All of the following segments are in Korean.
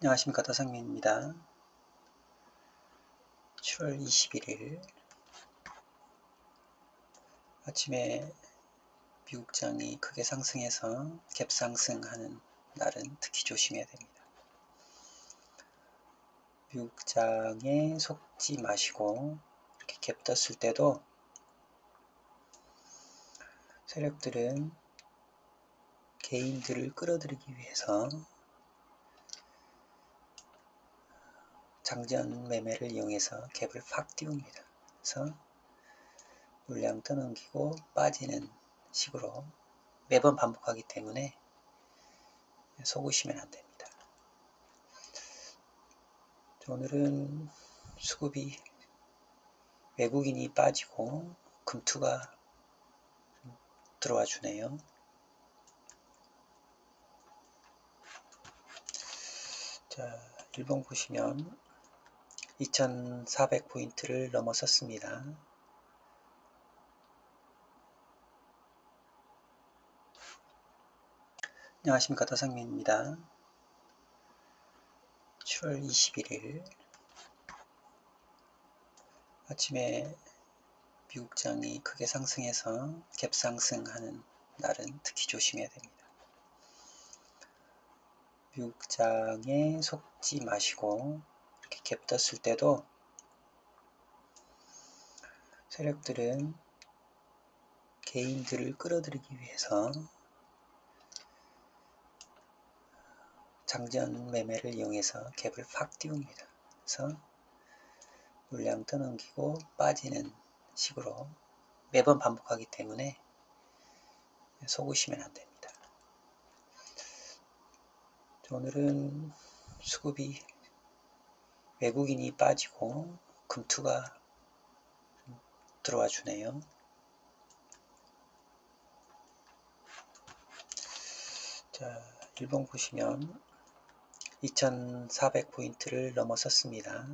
안녕하십니까 더상민입니다. 7월 21일 아침에 미국장이 크게 상승해서 갭상승하는 날은 특히 조심해야 됩니다. 미국장에 속지 마시고 이렇게 갭 떴을 때도 세력들은 개인들을 끌어들이기 위해서 장전 매매를 이용해서 갭을 팍 띄웁니다. 그래서 물량 떠넘기고 빠지는 식으로 매번 반복하기 때문에 속으시면 안 됩니다. 오늘은 수급이 외국인이 빠지고 금투가 들어와 주네요. 자, 1번 보시면 2400포인트를 넘어섰습니다. 안녕하십니까 더상민입니다. 7월 21일 아침에 미국장이 크게 상승해서 갭상승하는 날은 특히 조심해야 됩니다. 미국장에 속지 마시고 이렇게 갭 떴을 때도 세력들은 개인들을 끌어들이기 위해서 장전 매매를 이용해서 갭을 팍 띄웁니다. 그래서 물량 떠넘기고 빠지는 식으로 매번 반복하기 때문에 속으시면 안 됩니다. 오늘은 수급이 외국인이 빠지고 금투가 들어와 주네요. 자, 1번 보시면 2400포인트를 넘어섰습니다.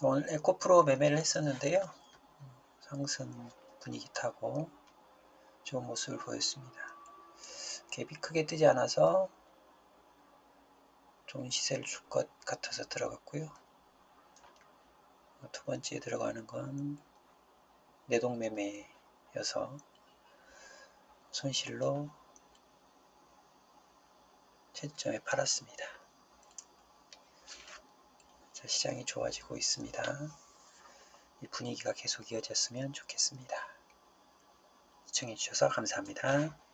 오늘 에코프로 매매를 했었는데요. 상승 분위기 타고 좋은 모습을 보였습니다. 갭이 크게 뜨지 않아서 좋은 시세를 줄 것 같아서 들어갔고요. 두 번째 들어가는 건 내동매매여서 손실로 최점에 팔았습니다. 자, 시장이 좋아지고 있습니다. 이 분위기가 계속 이어졌으면 좋겠습니다. 시청해주셔서 감사합니다.